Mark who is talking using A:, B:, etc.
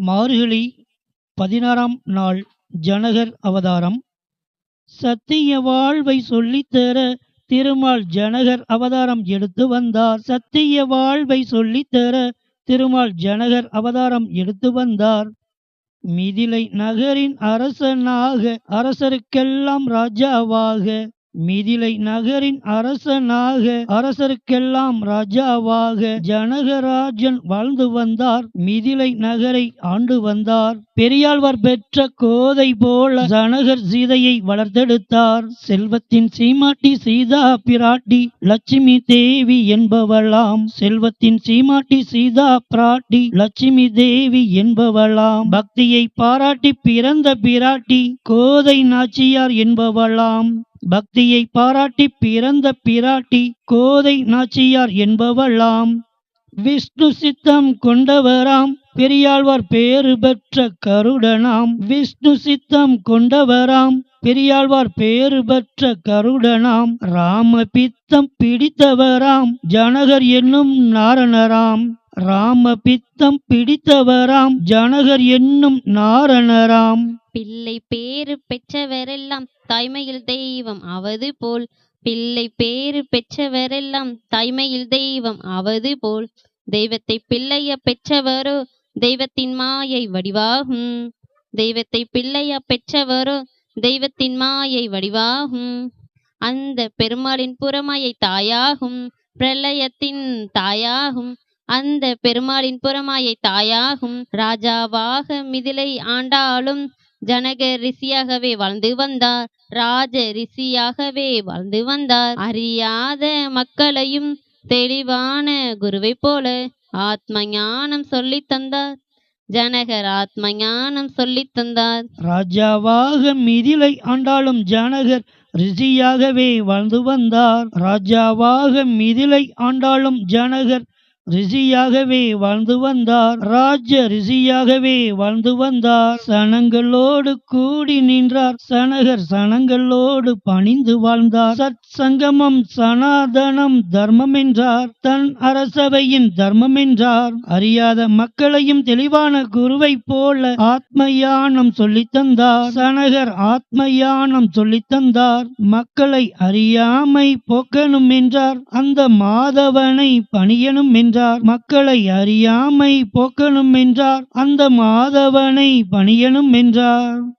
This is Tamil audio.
A: மார்கழி பதினாறாம் நாள் ஜனகர் அவதாரம். சத்திய வாழ்வை சொல்லித்தர திருமால் ஜனகர் அவதாரம் எடுத்து வந்தார். சத்திய வாழ்வை சொல்லித்தர திருமால் ஜனகர் அவதாரம் எடுத்து வந்தார். மிதிலை நகரின் அரசனாக அரசருக்கெல்லாம் ராஜாவாக மிதிலை நகரின் அரசனாக அரசருக்கெல்லாம் ராஜாவாக ஜனகராஜன் வாழ்ந்து வந்தார். மிதிலை நகரை ஆண்டு வந்தார். பெரியாழ்வார் பெற்ற கோதை போல ஜனகர் சீதையை வளர்த்தெடுத்தார். செல்வத்தின் சீமாட்டி சீதா பிராட்டி லட்சுமி தேவி என்பவளாம். செல்வத்தின் சீமாட்டி சீதா பிராட்டி லட்சுமி தேவி என்பவளாம். பக்தியை பாராட்டி பிறந்த பிராட்டி கோதை நாச்சியார் என்பவளாம். பக்தியை பாராட்டி பிறந்த பிராட்டி கோதை நாச்சியார் என்பவளாம். விஷ்ணு சித்தம் கொண்டவராம். பெரியாழ்வார் பேறு பெற்ற கருடனாம். விஷ்ணு சித்தம் கொண்டவராம். பெரியாழ்வார் பேறு பெற்ற கருடனாம். ராம பித்தம் பிடித்தவராம். ஜனகர் என்னும் நாரணராம். ராம பித்தம் பிடித்தவராம் ஜனகர் என்னும் நாரணராம்.
B: பிள்ளை பேறு பெற்றவரெல்லாம் தாய்மையில் தெய்வம் அவது போல். பிள்ளை பேறு பெற்றவரெல்லாம் தாய்மையில் தெய்வம் அவது போல். தெய்வத்தை பிள்ளைய பெற்றவரோ தெய்வத்தின் மாயை வடிவாகும். தெய்வத்தை பிள்ளைய பெற்றவரோ தெய்வத்தின் மாயை வடிவாகும். அந்த பெருமாளின் புறமாயை தாயாகும் பிரளயத்தின் தாயாகும். அந்த பெருமாளின் புறமாயை தாயாகும் ராஜாவாக மிதிலை ஆண்டாலும் ஜனக ரிஷியாகவே வாழ்ந்து வந்தார். ராஜ ரிஷியாகவே வாழ்ந்து வந்தார். அறியாத மக்களையும் தெளிவான குருவை போல ஆத்ம ஞானம் சொல்லி தந்தார். ஜனகர் ஆத்ம ஞானம் சொல்லி தந்தார்.
A: ராஜாவாக மிதிலை ஆண்டாலும் ஜனகர் ரிஷியாகவே வாழ்ந்து வந்தார். ராஜாவாக மிதிலை ஆண்டாலும் ஜனகர் ரிஷியாகவே வாழ்ந்து வந்தார். ராஜ ரிஷியாகவே வாழ்ந்து வந்தார். சனங்களோடு கூடி நின்றார். சனகர் சனங்களோடு பணிந்து வாழ்ந்தார். சத் சங்கமம் சனாதனம் தர்மம் என்றார். தன் அரசவையின் தர்மம் என்றார். அறியாத மக்களையும் தெளிவான குருவை போல ஆத்மயானம் சொல்லித் தந்தார். சனகர் ஆத்மயானம் சொல்லித் தந்தார். மக்களை அறியாமை போக்கணும் என்றார். அந்த மாதவனை பணியனும் என்றார். மக்களை அறியாமை போக்கணும் என்றார். அந்த மாதவனை பணியணும் என்றார்.